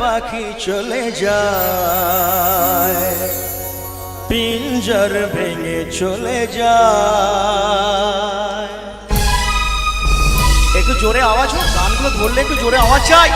পাখি চলে যায়, পিঞ্জর ভেঙে চলে যায়। একটু জোরে আওয়াজ হোক, গানগুলো ধরলে একটু জোরে আওয়াজ চাই।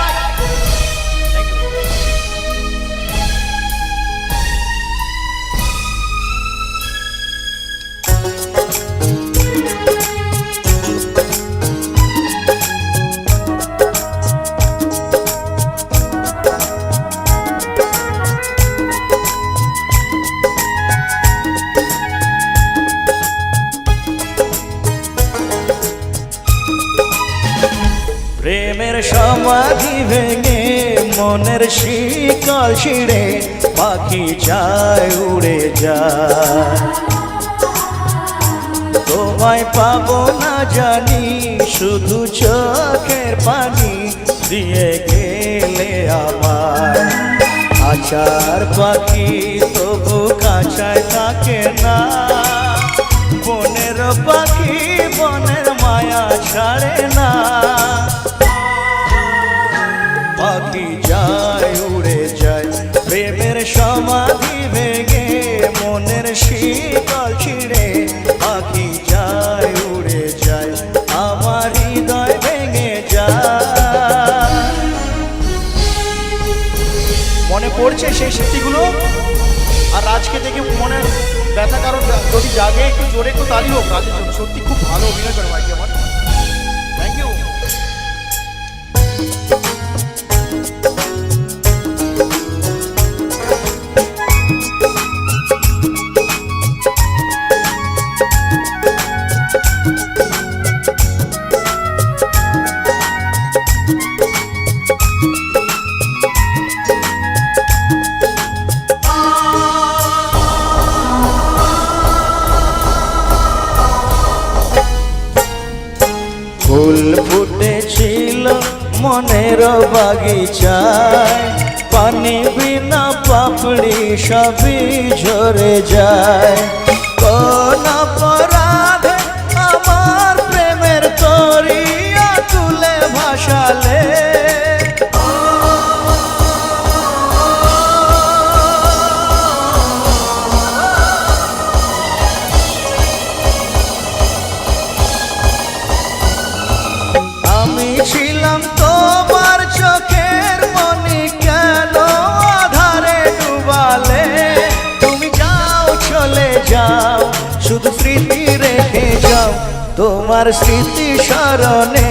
সমাধি ভেঙে মনের শিকল ছিঁড়ে পাখি যায় উড়ে যায়। তোমায় পাবো না জানি, শুধু চোখের পানি দিয়ে গেলে আমার আচার পাখি তবু কাছায় থাকে না। বনের পাখি বনের মায়া ছাড়ে না। মনের শীতল ছিঁড়ে পাখি যায়, উড়ে যায়, আমার হৃদয় ভেঙে যায়। মনে পড়ছে সেই স্মৃতিগুলো? আর রাজকে দেখে মনে ব্যথা কারণ, যদি জাগে একটু জোরে একটু তালি হোক রাজের জন্য সত্যি খুব ভালো অভিনয় করে ভাই আমার। মনের বাগিচায় পানি বিনা পাপড়ি সবই ঝরে যায়। কোন তোমার স্মৃতি স্মরণে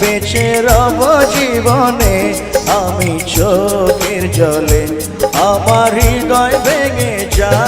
বেঁচে রব জীবনে। আমি চোখের জলে আমার হৃদয় ভেঙে যায়।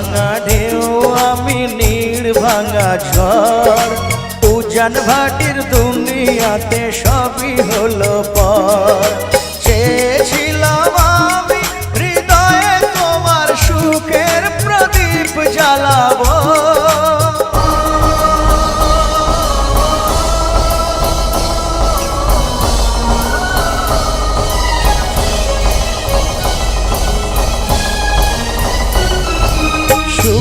ভাঙা ঢেউ আমি নীড় ভাঙা ঝড়। উজান ভাটির দুনিয়াতে সবই হলো পর।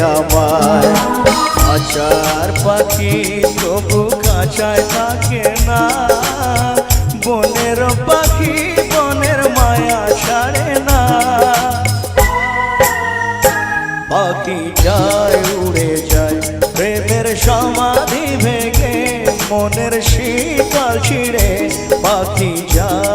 আমার আচার পাখি তবু কাঁচায় থাকে না। বনের পাখি বনের মায়া ছাড়ে না। পাখি যায়, উড়ে যায়, প্রেমের সমাধি ভেঙে, মনের শীতল ছিঁড়ে। পাখি যায়